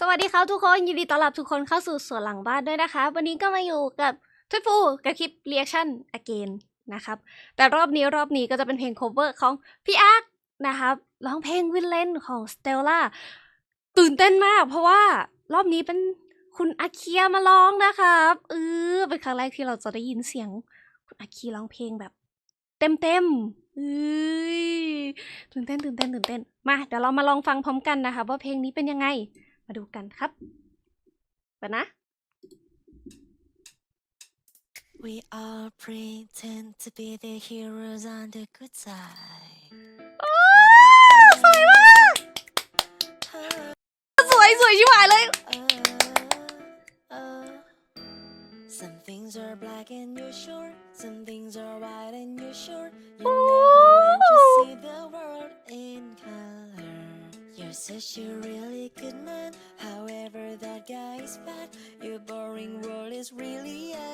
สวัสดีครับทุกคน ยินดีต้อนรับทุกคนเข้าสู่สวนหลังบ้านด้วยนะคะ วันนี้ก็มาอยู่กับทุยฟูกับคลิป reaction again นะครับ แต่รอบนี้รอบนี้ก็จะเป็นเพลง cover ของพี่อาร์คนะครับร้องเพลงวินเลนของ Stella ตื่นเต้นมาก เพราะว่ารอบนี้เป็นคุณอาเคียมาร้องนะครับเออเป็นครั้งแรกที่เราจะได้ยินเสียง คุณอาคีร้องเพลงแบบ เต็มเต็มเอ้ยตื่นเต้นตื่นเต้นตื่นเต้นมาเดี๋ยวเรามาลองฟังพร้อมกันนะคะว่าเพลงนี้เป็นยังไง มาดูกันครับไปนะ We all pretend to be the heroes on the good side. สวยมาก สวยสวยชิบหายเลย Uh, uh. Some things are black and you're sure. Some things are white and you're sure. You never learn to see the world in color. You're such a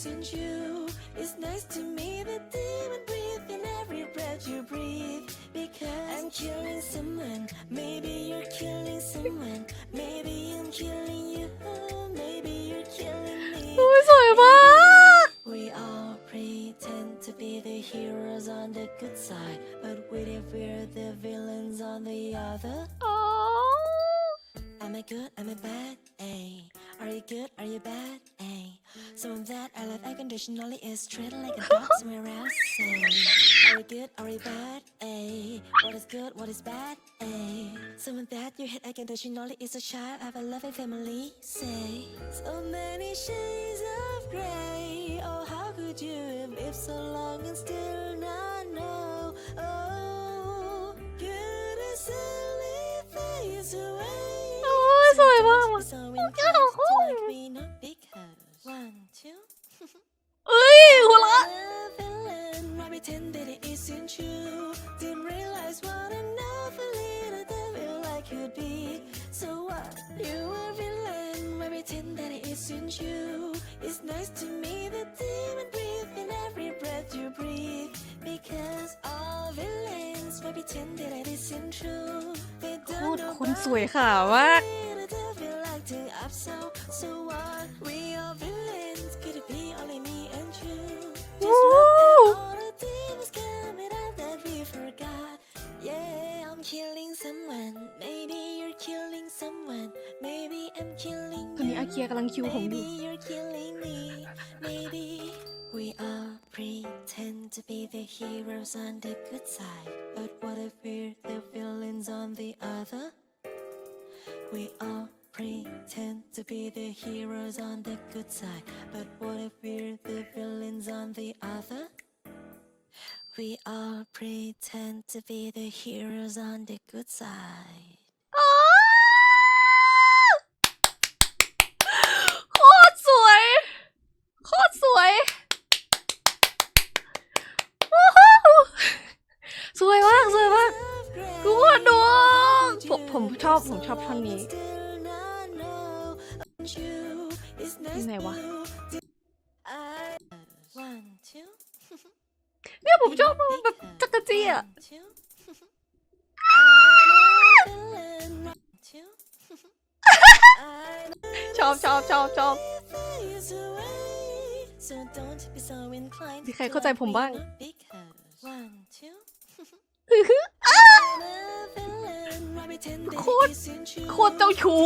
isn't you? It's nice to me that demon breathe in every breath you breathe. Because I'm killing someone. Maybe you're killing someone. Maybe I'm killing you. Maybe you're killing me. อุ้ยสวยมาก We all pretend to be the heroes on the good side, but what if we're the villains on the other? อ๋อ Am I good? Am I bad? Ay. Are you good? Are you bad? Ay. Some of that I love unconditionally is treated like a dog somewhere else. Say. Are you good? Are you bad? Ay. What is good? What is bad? Ay. Some of that you hate unconditionally is a child of a loving family. Say. So many shades of gray. Oh, how could you live so long and still could be. So what? You a villain, why pretend that it isn't you? It's nice to me that demon breathe in every breath you breathe. Because all villains, why pretend that it isn't true? They โค don't ตร know คนสวยค่ะมาก little devil like to up so so what? We are villains, could it be only me and you? ตอนนี้อา you. เคียกำลังคิวผมอยู่ Maybe you're killing me. Maybe we all pretend to be the heroes on the good side. But what if we're the villains on the other? We all pretend to be the heroes on the good side. But what if we're the villains on the other? We all pretend to be the heroes on the good side. ผมผมชอบ ผมชอบท่อนนี้ที่ไหนวะ One, two. เนี่ยผมชอบแบบจักรจี้อะ One, two. Two. ชอบชอบชอบชอบ So don't be so inclined มีใครเข้าใจผมบ้าง because one, two. โคตรโคตรเจ้าชู้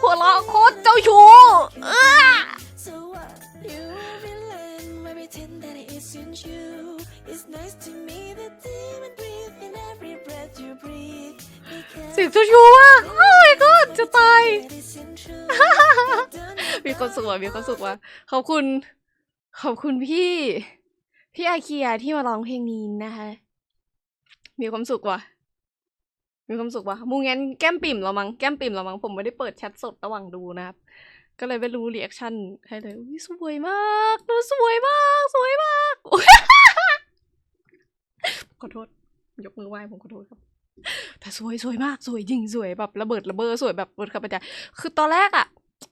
หัวเราะโคตรเจ้าชู้เออ So what? You a villain. Why pretend that it isn't you? It's nice to me that demon breathe in every breath you breathe. Because เสียงเจ้าชู้มากโอ้ my god จะตาย that isn't true. มีความสุขว่ะมีความสุขว่ะขอบคุณ ขอบคุณพี่ พี่อาเคียที่มาร้องเพลงนี้นะคะ มีความสุขว่ะ มีความสุขปะมูงั้นแก้มปิ่มเรามั้งแก้มปิ่มเรามั้งผมไม่ได้เปิดแชทสดระหว่างดูนะครับ ก็เลยไม่รู้รีแอคชั่นให้เลยอุ๊ยสวยมากดูสวยมาก สวยมากขอโทษ ยกมือไหว้ผมขอโทษครับแต่สวยสวยมากสวยจริงสวยแบบระเบิดระเบ้อสวยแบบเบิดขับไปใจคือตอนแรกอะ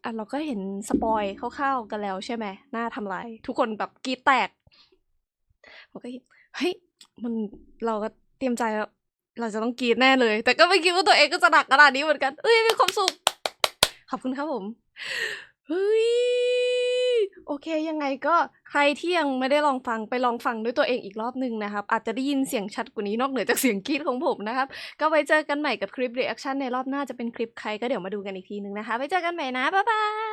อะเราก็เห็นสปอยคร่าวๆกันแล้วใช่ไหมหน้าทำลายทุกคนแบบกรีแตกผมก็คิดเฮ้ยมันเราก็ เตรียมใจเราจะต้องกรีดแน่เลย แต่ก็ไม่คิดว่าตัวเองก็จะหนักขนาดนี้เหมือนกัน เอ้ยมีความสุข ขอบคุณครับผมเฮ้ยโอเคยังไงก็ใครที่ยังไม่ได้ลองฟังไปลองฟังด้วยตัวเองอีกรอบหนึ่งนะครับ อาจจะได้ยินเสียงชัดกว่านี้นอกเหนือจากเสียงกรีดของผมนะครับ ก็ไว้เจอกันใหม่กับคลิปรีแอคชั่นในรอบหน้าจะเป็นคลิปใครก็เดี๋ยวมาดูกันอีกทีนึงนะคะไว้เจอกันใหม่นะบ๊ายบาย